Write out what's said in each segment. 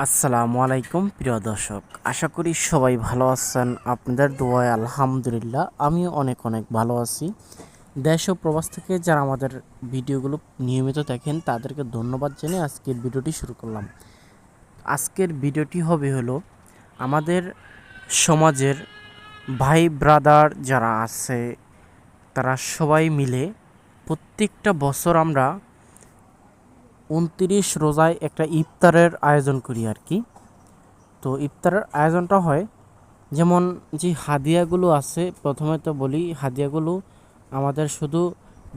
আসসালামু আলাইকুম, প্রিয় দর্শক। আশা করি সবাই ভালো আছেন। আপনাদের দোয়ায় আলহামদুলিল্লাহ, আমিও অনেক অনেক ভালো আছি। দেশ ও প্রবাস থেকে যারা আমাদের ভিডিওগুলো নিয়মিত দেখেন, তাদেরকে ধন্যবাদ জানিয়ে আজকের ভিডিওটি শুরু করলাম। আজকের ভিডিওটি হবে হলো আমাদের সমাজের ভাই ব্রাদার যারা আছে, তারা সবাই মিলে প্রত্যেকটা বছর আমরা উনত্রিশ রোজায় একটা ইফতারের আয়োজন করি আর কি। তো ইফতারের আয়োজনটা হয়, যেমন যে হাদিয়াগুলো আছে, প্রথমে তো বলি হাদিয়াগুলো আমাদের শুধু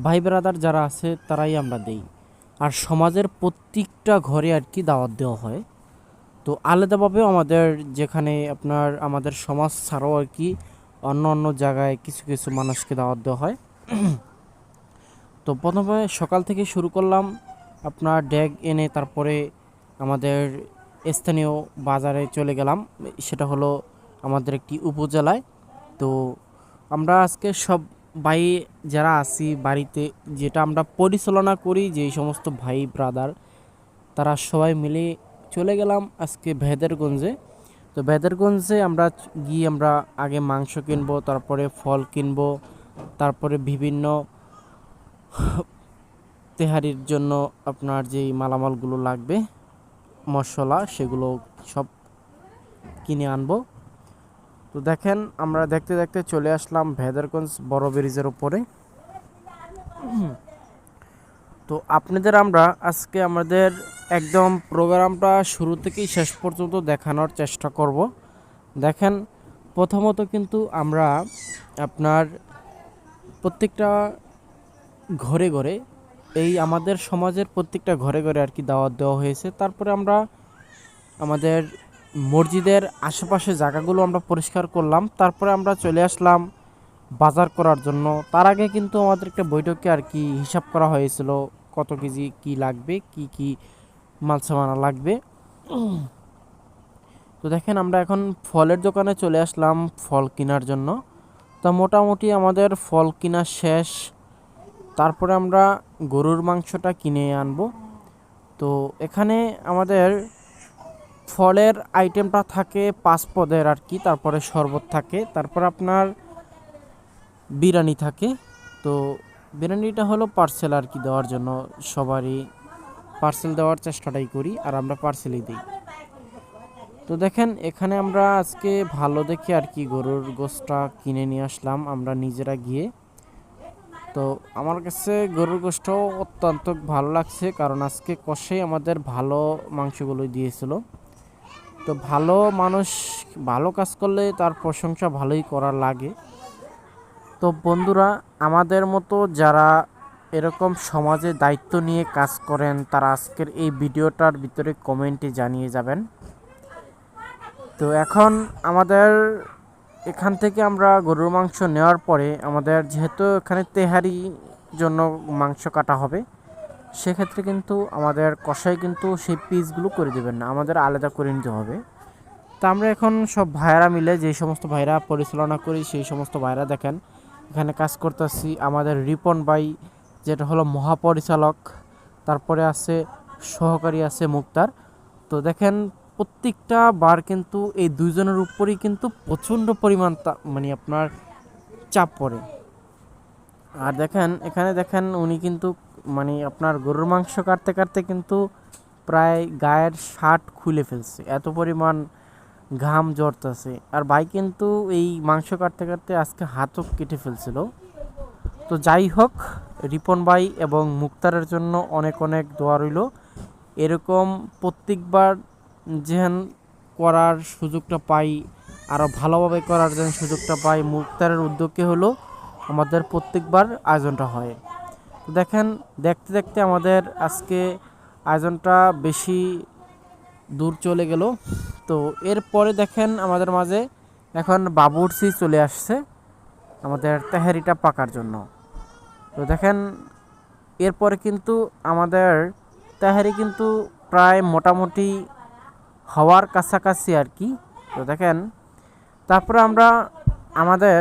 ভাই ব্রাদার যারা আছে তারাই আমরা দেই। আর সমাজের প্রত্যেকটা ঘরে আর কি দাওয়াত দেওয়া হয়। তো আলাদাভাবেও আমাদের যেখানে আপনার আমাদের সমাজ ছাড়াও আর কি অন্য অন্য জায়গায় কিছু কিছু মানুষকে দাওয়াত দেওয়া হয়। তো প্রথমে সকাল থেকে শুরু করলাম আপনার ড্যাগ এনে তারপরে আমাদের স্থানীয় বাজারে চলে গেলাম। সেটা হলো আমাদের একটি উপজেলায়। তো আমরা আজকে সব ভাই যারা আছি বাড়িতে, যেটা আমরা পরিচালনা করি যেই সমস্ত ভাই ব্রাদার, তারা সবাই মিলে চলে গেলাম আজকে ভেদেরগঞ্জে। তো ভেদেরগঞ্জে আমরা গিয়ে আমরা আগে মাংস কিনবো, তারপরে ফল কিনবো, তারপরে বিভিন্ন তেহারির জন্য আপনার যেই মালামালগুলো লাগবে, মশলা সেগুলো সব কিনে আনব। তো দেখেন, আমরা দেখতে দেখতে চলে আসলাম ভেদারগঞ্জ বড় ব্রিজের উপরে। তো আপনাদের আমরা আজকে আমাদের একদম প্রোগ্রামটা শুরু থেকেই শেষ পর্যন্ত দেখানোর চেষ্টা করব। দেখেন, প্রথমত কিন্তু আমরা আপনার প্রত্যেকটা ঘরে ঘরে এই আমাদের সমাজের প্রত্যেকটা ঘরে ঘরে আর কি দাওয়াত দেওয়া হয়েছে। তারপরে আমরা আমাদের মসজিদের আশেপাশে জায়গাগুলো আমরা পরিষ্কার করলাম। তারপরে আমরা চলে আসলাম বাজার করার জন্য। তার আগে কিন্তু আমাদের একটা বৈঠকে আর কি হিসাব করা হয়েছিল কত কেজি কি লাগবে, কি কি মাল সামানা লাগবে। তো দেখেন আমরা এখন ফলের দোকানে চলে আসলাম ফল কেনার জন্য। তা মোটামুটি আমাদের ফল কেনা শেষ। তারপরে আমরা গরুর মাংসটা কিনে আনব। তো এখানে আমাদের ফলের আইটেমটা থাকে পাঁচ পদের আর কি, তারপরে শরবত থাকে, তারপর আপনার বিরিয়ানি থাকে। তো বিরিয়ানিটা হলো পার্সেল আর কি দেওয়ার জন্য, সবারই পার্সেল দেওয়ার চেষ্টাটাই করি, আর আমরা পার্সেলই দিই। তো দেখেন, এখানে আমরা আজকে ভালো দেখে আর কি গরুর গোশটা কিনে নিয়ে আসলাম, আমরা নিজেরা গিয়ে। তো আমার কাছে গরুর গোষ্ঠ অত্যন্ত ভালো লাগছে, কারণ আজকে কষে আমাদের ভালো মাংসগুলো দিয়েছিল। তো ভালো মানুষ, ভালো কাজ করলে তার প্রশংসা ভালোই করা লাগে। তো বন্ধুরা, আমাদের মতো যারা এরকম সমাজে দায়িত্ব নিয়ে কাজ করেন, তারা আজকের এই ভিডিওটার ভিতরে কমেন্টে জানিয়ে যাবেন। তো এখন আমাদের এখান থেকে আমরা গরুর মাংস নেওয়ার পরে আমাদের যেহেতু এখানে তেহারি জন্য মাংস কাটা হবে, সেক্ষেত্রে কিন্তু আমাদের কষাই কিন্তু সেই পিসগুলো করে দেবেন না, আমাদের আলাদা করে নিতে হবে। তা আমরা এখন সব ভাইরা মিলে যে সমস্ত ভাইরা পরিচালনা করি, সেই সমস্ত ভাইরা দেখেন, এখানে কাজ করতেছি আমাদের রিপন বাই যেটা হলো মহাপরিচালক, তারপরে আছে সহকারী আছে মুক্তার। তো দেখেন প্রত্যেকটা বার কিন্তু এই দুইজনের উপরেই কিন্তু প্রচণ্ড পরিমাণ মানে আপনার চাপ পড়ে। আর দেখেন, এখানে দেখেন উনি কিন্তু মানে আপনার গরুর মাংস কাটতে কাটতে কিন্তু প্রায় গায়ের শার্ট খুলে ফেলছে। এত পরিমাণ ঘাম জড়তেছে আর ভাই কিন্তু এই মাংস কাটতে কাটতে আজকে হাতও কেটে ফেলছিল। তো যাই হোক, রিপন ভাই এবং মুক্তারের জন্য অনেক অনেক দোয়া রইল। এরকম প্রত্যেকবার যেন করার সুযোগটা পাই আরও ভালোভাবে করার যেন সুযোগটা পাই, মুক্তারের উদ্যোগে হলো আমাদের প্রত্যেকবার আয়োজনটা হয়। দেখেন, দেখতে দেখতে আমাদের আজকে আয়োজনটা বেশি দূর চলে গেল। তো এরপরে দেখেন আমাদের মাঝে এখন বাবুরসি চলে আসছে আমাদের তেহারিটা পাকার জন্য। তো দেখেন, এরপরে কিন্তু আমাদের তেহারি কিন্তু প্রায় মোটামুটি হওয়ার কাছাকাছি আর কি। তো দেখেন তারপরে আমরা আমাদের